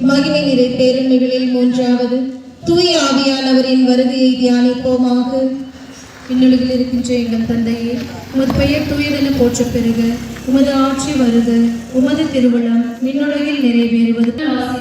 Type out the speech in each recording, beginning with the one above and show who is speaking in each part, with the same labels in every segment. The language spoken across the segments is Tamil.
Speaker 1: மகிமை நிறை பேரன்மைகளில் மூன்றாவது தூய ஆவியானவரின் வருகையை தியானிப்போமாக.
Speaker 2: விண்ணுலகில் இருக்கின்ற எங்கள் தந்தையே உமது பெயர் தூயதென போற்ற பிறகு. உமது ஆட்சி வருக உமது திருவிழம் விண்ணுலகில் நிறைவேறுவது. ஆசை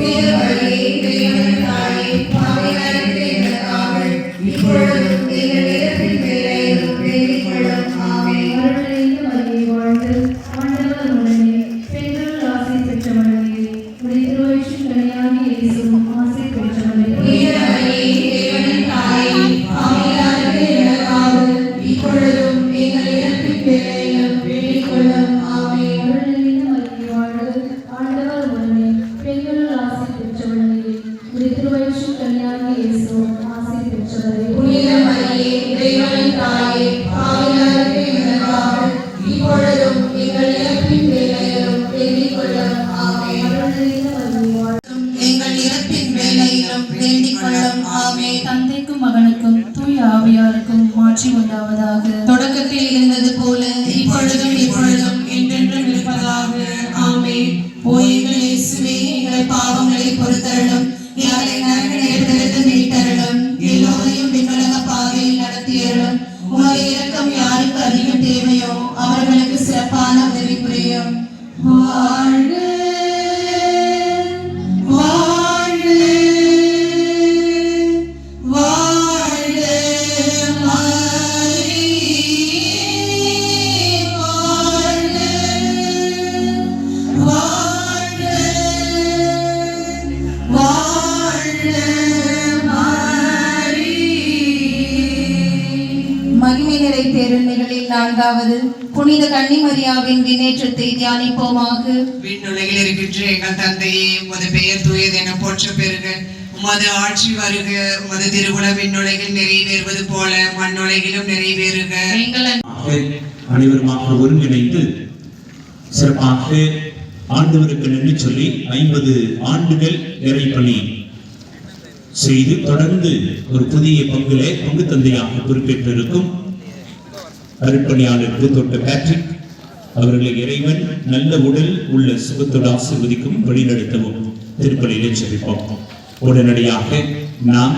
Speaker 3: Yeah. ഞങ്ങളോടും ഞങ്ങളുടെ പിൻവേലയോടും തേടിക്കൊള്ളും ആമേ
Speaker 1: അവരുടെ നിന്ന് വന്നുകൊണ്ട് Wow. புனித கன்னிமரியாவின் வினேற்றத்தை தியானிப்போமாக.
Speaker 4: விண்ணுலகில் இருக்கின்ற எங்கள் தந்தையே உமது பெயர் தூயது என போற்ற பெறுக. உமது ஆட்சி வருக. உமது திருவுள விண்ணுலகில் நிறைவேறுவது போல மண்ணுலகிலும் நிறைவேறுக.
Speaker 5: அனைவருமாக ஒருங்கிணைந்து சிறப்பாக ஆண்டவருக்கு நன்றி சொல்லி ஐம்பது ஆண்டுகள் இறைப்பணி செய்து தொடர்ந்து ஒரு புதிய பங்கிலே பங்கு தந்தையாக பொறுப்பேற்றிருக்கும் அருட்பணியாளர் பூத்தோட்ட பேட்ரிக் அவர்களை இறைவன் நல்ல உடல் உள்ள சுகத்தோடு ஆசிர்வதிக்கும் வழிநடத்தவும். திருப்பலியிலே செவிப்போம் உடனடியாக நாம்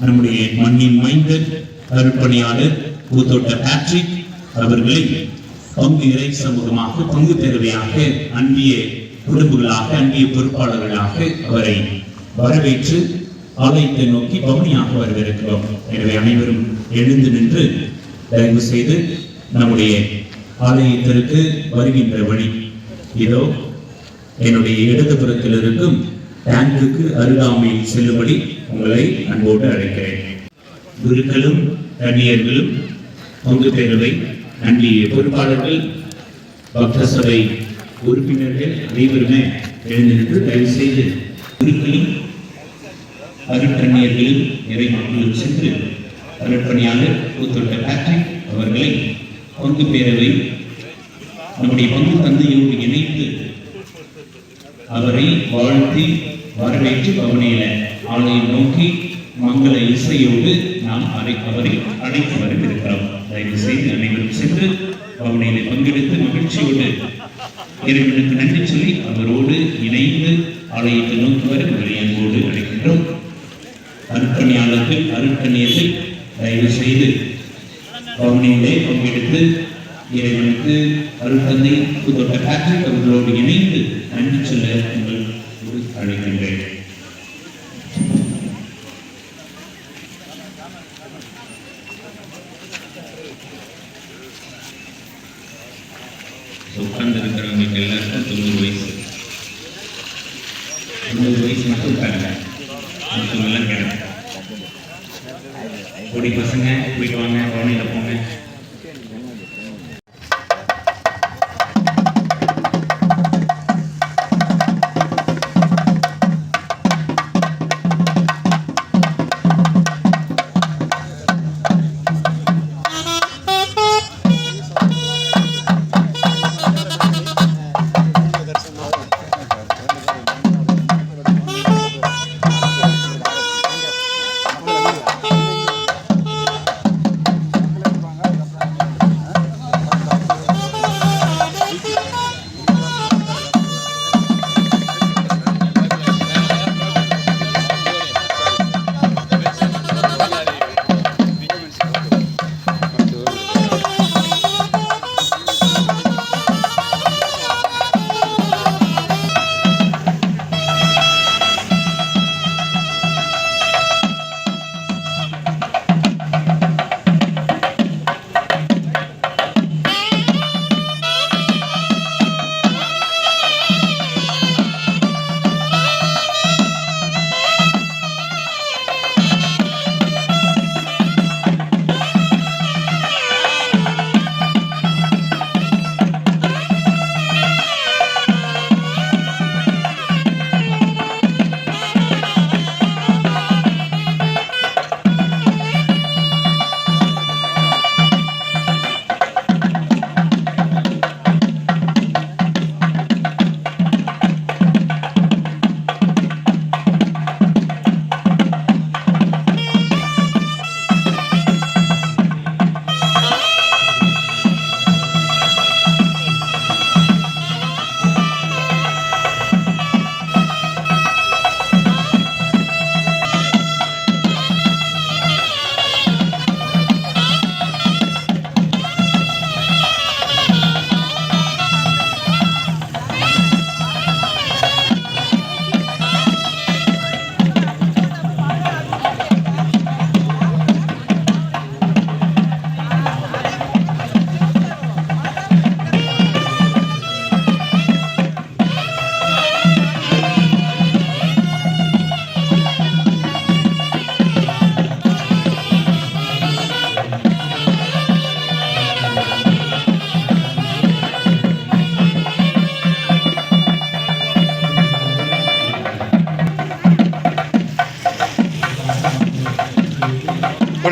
Speaker 5: நம்முடைய மண்ணின் மைந்தர் அருட்பணியாளர் பூத்தோட்ட பேட்ரிக் அவர்களை பங்கு இறை சமூகமாக பங்கு தேவையாக அன்பிய குடும்பங்களாக அன்பிய பொறுப்பாளர்களாக அவரை வரவேற்று ஆலயத்தை நோக்கி பவனியாக வரவிருக்கிறோம் எனவே அனைவரும் எழுந்து நின்று தயவு செய்து நம்முடைய ஆலயத்திற்கு வருகின்ற வழி. இதோ என்னுடைய இடதுபுறத்தில் இருக்கும் டேங்குக்கு அருகாமையில் செல்லும்படி உங்களை அன்போடு அழைக்கிறேன். குருக்களும் கன்னியர்களும் பங்கு பேரவை அன்பிய பொறுப்பாளர்கள் பக்த சபை உறுப்பினர்கள் அனைவருமே எழுந்திருந்து தயவு செய்து குருக்களும் அருட்கண்ணியர்களும் இறை மக்களும் சென்று அருட்பணியாளர் பூத்தொட்ட பேட்ரிக் அவர்களை பங்கு பேரவை நம்முடைய பங்கு தந்தையோடு இணைத்து அவரை வாழ்த்தி வரவேற்று பவனியில ஆலயம் நோக்கி மங்கள இசையோடு நாம் அரை அவரை அழைத்து வரவிருக்கிறோம். தயவு செய்து அனைவரும் சென்று பவனியில பங்கெடுத்து மகிழ்ச்சியோடு இறைவனுக்கு நன்றி சொல்லி அவரோடு இணைந்து ஆலயத்தை நோக்கி வர உங்களை அன்போடு அழைக்கின்றோம். அருட்பணியாளர்கள் அருட்கணியர்கள் தயவு செய்து பவனியிலே பங்கெடுத்து இறைவனுக்கு அருள் தந்தை புதொட்ட பேட்ரிக் அவர்களோடு இணைந்து நன்றி சொல்ல உங்கள் அழைக்கின்றேன்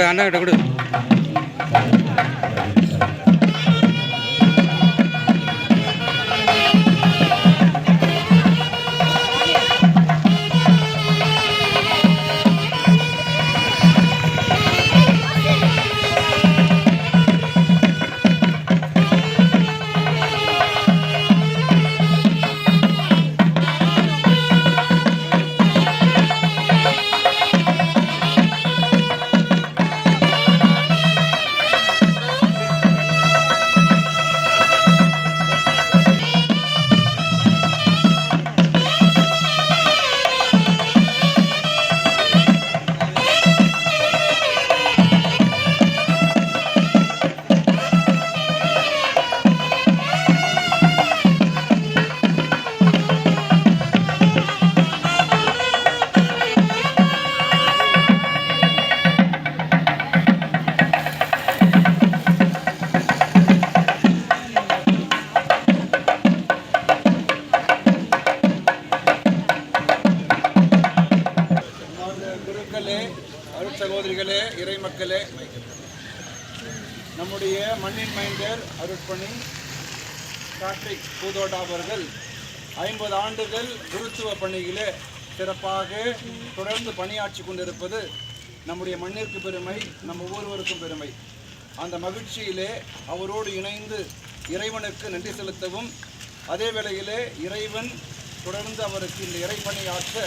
Speaker 6: அண்ணா கிட்ட கொடு
Speaker 7: அருட்சகோதரிகளே இறைமக்களே நம்முடைய மண்ணின் மைந்தர் அருட்பணி கார்த்திக் பூதோட்டா அவர்கள் ஐம்பது ஆண்டுகள் குருத்துவ பணியிலே சிறப்பாக தொடர்ந்து பணியாற்றி கொண்டிருப்பது நம்முடைய மண்ணிற்கு பெருமை நம்ம ஒவ்வொருவருக்கும் பெருமை. அந்த மகிழ்ச்சியிலே அவரோடு இணைந்து இறைவனுக்கு நன்றி செலுத்தவும் அதே வேளையிலே இறைவன் தொடர்ந்து அவருக்கு இந்த இறைப்பணியாற்ற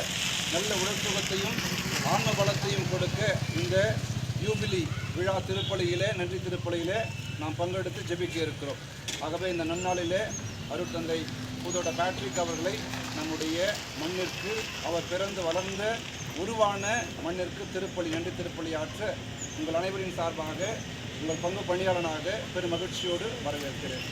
Speaker 7: நல்ல உடற்சுகத்தையும் ஆன்ம பலத்தையும் கொடுக்க இந்த யூபிலி விழா திருப்பலியிலே நன்றி திருப்பலியிலே நாம் பங்கெடுத்து ஜெபிக்க இருக்கிறோம். ஆகவே இந்த நன்னாளிலே அருட்தந்தை புதோட பேட்ரிக் அவர்களை நம்முடைய மண்ணிற்கு அவர் பிறந்து வளர்ந்த உருவான மண்ணிற்கு திருப்பலி நன்றி திருப்பலி ஆற்ற உங்கள் அனைவரின் சார்பாக உங்கள் பங்கு பணியாளனாக பெரும் மகிழ்ச்சியோடு வரவேற்கிறேன்.